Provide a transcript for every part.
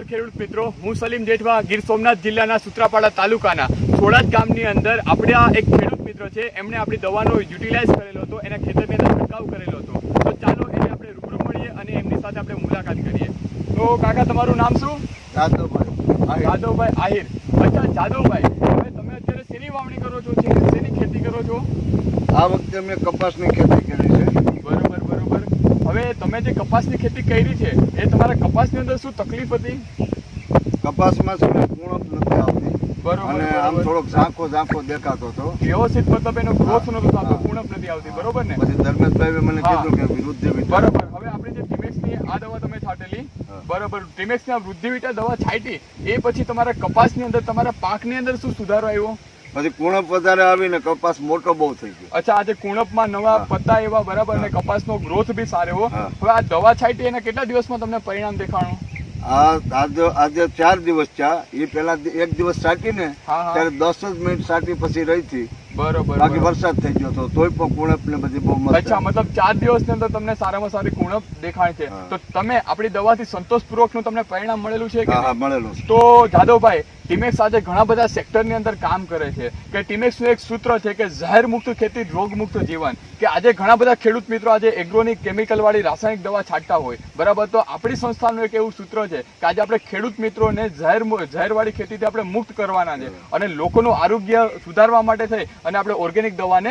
નમસ્કાર ખેડૂત મિત્રો. હું સલીમ જેઠવા ગીર સોમનાથ જિલ્લાના સુત્રાપાડા તાલુકાના સોડાજ ગામની અંદર આપણે આ એક ખેડૂત મિત્ર છે. એમણે આપણી દવાનો યુટિલાઇઝ કરેલો હતો એના ખેતરની અંદર છંટકાવ કરેલો હતો. તો ચાલો એને આપણે રૂબરૂ મળીએ અને એમની સાથે આપણે મુલાકાત કરીએ. તો કાકા તમારું નામ શું? જાદવભાઈ. જાદવભાઈ આહિર. અચ્છા જાદવભાઈ. હવે તમે અત્યારે શેની વાવણી કરો છો? શેની ખેતી કરો છો? આ વખતે અમે કપાસની ખેતી કરી છે. હવે તમે જે કપાસની ખેતી કરી છે એ તમારા કપાસની અંદર શું તકલીફ હતી? કપાસમાં શું ને નથી આવતી. બરોબર, અને આમ થોડોક ઝાંખો ઝાંખો દેખાતો હતો. વ્યવસ્થિત મતલબ એનો ગ્રોથ નતો થતો હા. નથી આવતી બરોબર ને? પછી ધર્મેશભાઈએ મને કીધું કે વૃદ્ધિ વિટામિન. બરોબર હવે આપણે જે ટીમેક્સની આ દવા તમે છાંટેલી બરોબર ટીમેક્સની આ વૃદ્ધિ વિટા દવા છાંટી એ પછી તમારા કપાસની અંદર તમારા પાકની અંદર શું સુધારો આવ્યો? પછી કુણપ વધારે આવીને કપાસ મોટો બહુ થઈ ગયો. અચ્છા આજે કુણપમાં નવા પત્તા એવા બરાબર અને કપાસ કપાસનો ગ્રોથ બી સારો એવો. હવે આ દવા છાંટી એના કેટલા દિવસમાં તમને પરિણામ દેખાણું? આજે આજે ચાર દિવસ ચા. એ પેલા એક દિવસ હા. ત્યારે દસ જ મિનિટ છાંટી પછી રહી હતી. બરોબર બાકી વરસાદ થઈ ગયો હતો. તોય પણ કુણપ ને બધી બહુ મસ્ત. અચ્છા મતલબ ચાર દિવસની અંદર તમને સારામાં સારી કુણપ દેખાય છે. તો તમે આપણી દવાથી સંતોષપૂર્વકનું તમને પરિણામ મળેલું છે કે હા મળેલું તો જાદવભાઈ ટીમેક્સ આજે ઘણા બધા સેક્ટરની અંદર કામ કરે છે. કે ટીમેક્સનું એક સૂત્ર છે કે ઝેર મુક્ત ખેતી રોગ મુક્ત જીવન. કે આજે ઘણા બધા ખેડૂત મિત્રો આજે એગ્રોની કેમિકલ વાળી રાસાયણિક દવા છાંટતા હોય. બરાબર તો આપણી સંસ્થાનું એક એવું સૂત્ર છે કે આજે આપણે ખેડૂત મિત્રોને ઝેર ઝેરવાળી ખેતીથી આપણે મુક્ત કરવાના છે. અને લોકોનું આરોગ્ય સુધારવા માટે થઈ. અને આપણે ઓર્ગેનિક દવાને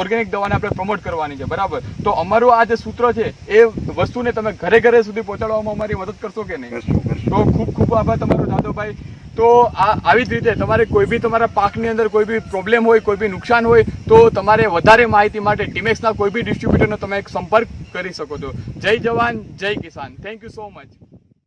ઓર્ગેનિક દવાને આપણે પ્રમોટ કરવાની છે બરાબર? તો અમારું આ જે સૂત્ર છે એ વસ્તુને તમે ઘરે ઘરે સુધી પહોંચાડવામાં અમારી મદદ કરશો કે નહીં? તો ખૂબ ખૂબ આભાર તમારો દાદોભાઈ. તો આ આવી જ રીતે તમારે કોઈ બી તમારા પાકની અંદર કોઈ બી પ્રોબ્લેમ હોય કોઈ બી નુકસાન હોય તો તમારે વધારે માહિતી માટે ટીમેક્સના કોઈ બી ડિસ્ટ્રીબ્યુટરનો તમે એક સંપર્ક કરી શકો છો. જય જવાન જય કિસાન. Thank you so much